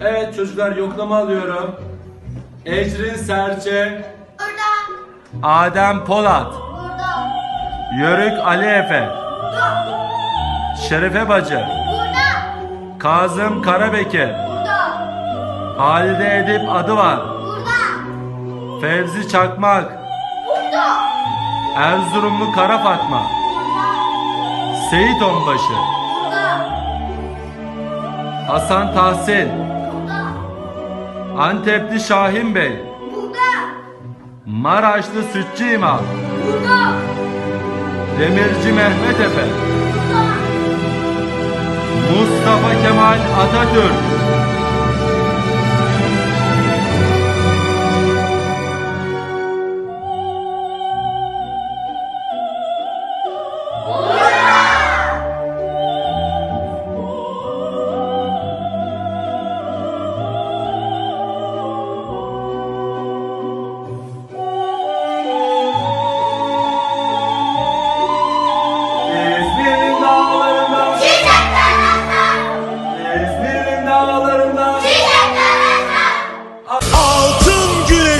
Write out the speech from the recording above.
Evet çocuklar yoklama alıyorum. Ecrin Serçe, Burada. Adem Polat, Burada. Yörük Ali Efe, Şerife Bacı, Burada. Kazım Karabekir, Burada. Halide Edip adı var, Burada. Fevzi Çakmak, Burada. Erzurumlu Kara Fatma, Burada. Seyit Onbaşı, Burada. Hasan Tahsin, Burada. Antepli Şahin Bey, Burada. Maraşlı Sütçü İmam, Burada. Demirci Mehmet Efe, Burada. Mustafa Kemal Atatürk,